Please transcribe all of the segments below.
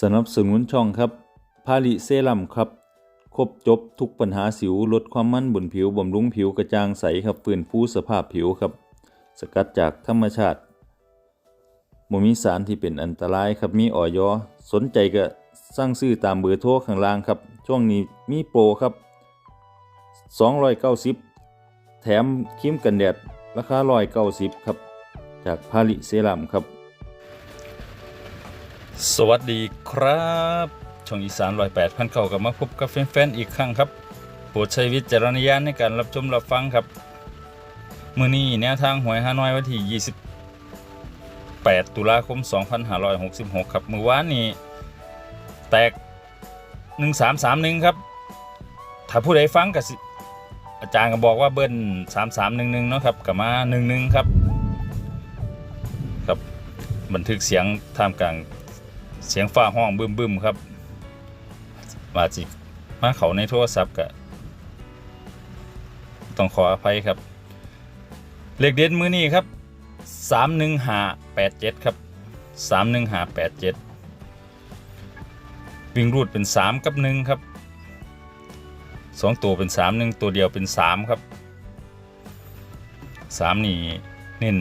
สนับสนุนช่องครับพาลิเซรั่มครับ ครบจบทุกปัญหาสิวลดความมันบนผิวบำรุงผิวกระจ่างใสครับฟื้นฟูสภาพผิวครับ สกัดจากธรรมชาติบ่มีสารที่เป็นอันตรายครับมีออยอสนใจก็สั่งซื้อตามเบอร์โทรข้างล่างครับ ช่วงนี้มีโปรครับ 290 แถมครีมกันแดด ราคา190 ครับ จากพาลิเซรั่มครับ สวัสดีครับช่องอีสานร้อยแปดพันเก่ากับมาพบกับแฟนๆอีกครั้งครับโปรดใช้วิจารณญาณในการรับชมรับฟังครับ มือนี้แนวทางหวยฮานอยวันที่ 28 ตุลาคม 2566 ครับมือวานนี้แตก 1331 ครับ ถ้าผู้ใดฟังก็สิอาจารย์ก็บอกว่าเบิ้ล3311 เนาะครับกับมา 11 ครับ ครับบันทึกเสียงท่ามกลาง เสียงฟ้าห้องบึ้มบึมๆครับมาจิมาเขาในโทรศัพท์ก็ต้องขออภัยครับ เลขเด่นมือนี้ครับสามหนึ่งหาแปดเจ็ดครับสามหนึ่งหาแปดเจ็ดวิ่งรูดเป็นสามกับหนึ่งครับสองตัวเป็นสามหนึ่งตัวเดียวเป็นสามครับสามนี่เน้น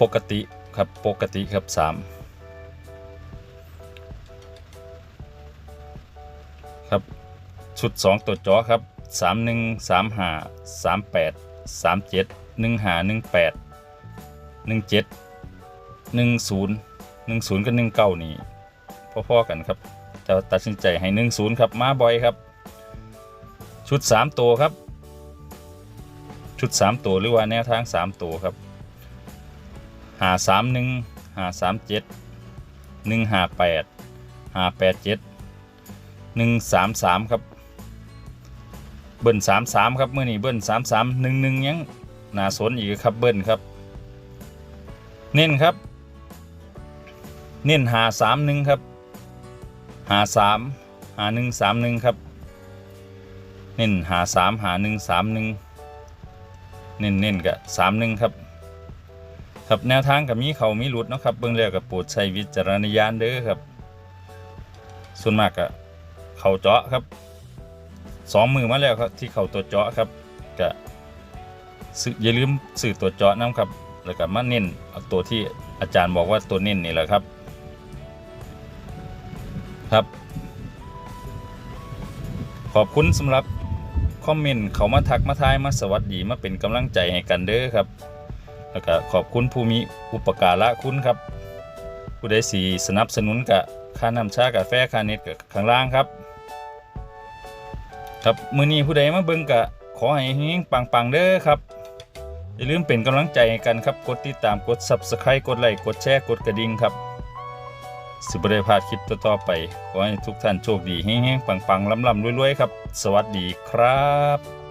ปกติ ครับปกติครับสามครับ ชุดสองตัวจอครับสามหนึ่งสามห้าสามแปดสามเจ็ดหนึ่งหาหนึ่งแปดหนึ่งเจ็ดหนึ่งศูนย์หนึ่งศูนย์กับหนึ่งเก้านี่พ่อๆกันครับ จะตัดสินใจให้หนึ่งศูนย์ครับ มาบ่อยครับ ชุดสามตัวครับ ชุดสามตัวหรือว่าแนวทางสามตัวครับาสามหนึ่งหาสามเจ็ดหนึ่งหาแปดหาแปดเจ็ดหนึ่งสามสามครับ เบิ้ลสามสามครับเมื่อนี้เบิ้ลสามสามหนึ่งหนึ่งยังหน่าสนอีกครับเบิ้ลครับ เน้นครับ เน้นหาสามหนึ่งครับหาสามหาหนึ่งสามหนึ่งครับ เน้นหาสามหาหนึ่งสามหนึ่งเน้นเน้นกับสามหนึ่งครับ ครับแนวทางกับมีเขามีหลุดเนาะครับเบื้องแรกกับปรดใช้วิจารณญาณเด้อครับ ส่วนมากก็เขาเจาะครับสองมือมาแล้วครับที่เขาตัวเจาะครับก็ซื้ออย่าลืมสื่อตัวเจาะน้ำครับแล้วก็มาเน้นตัวที่อาจารย์บอกว่าตัวเน้นนี่แหละครับครับ ขอบคุณสำหรับคอมเมนต์เขามาทักมาทายมาสวัสดีมาเป็นกำลังใจให้กันเด้อครับ แล้วก็ขอบคุณผู้มีอุปการะคุณครับ ผู้ใดสีสนับสนุนกับค่าน้ำชากาแฟค่าเน็ตกับข้างล่างครับ ครับมือนี้ผู้ใดมาเบิ่งกะขอให้เฮงปังๆเด้อครับอย่าลืมเป็นกำลังใจกันครับกดติดตามกด Subscribe กดไลค์กดแชร์กดกระดิ่งครับสิบได้พลาดคลิปต่อๆไปขอให้ทุกท่านโชคดีเฮงๆปังๆลำๆรวยๆครับ สวัสดีครับ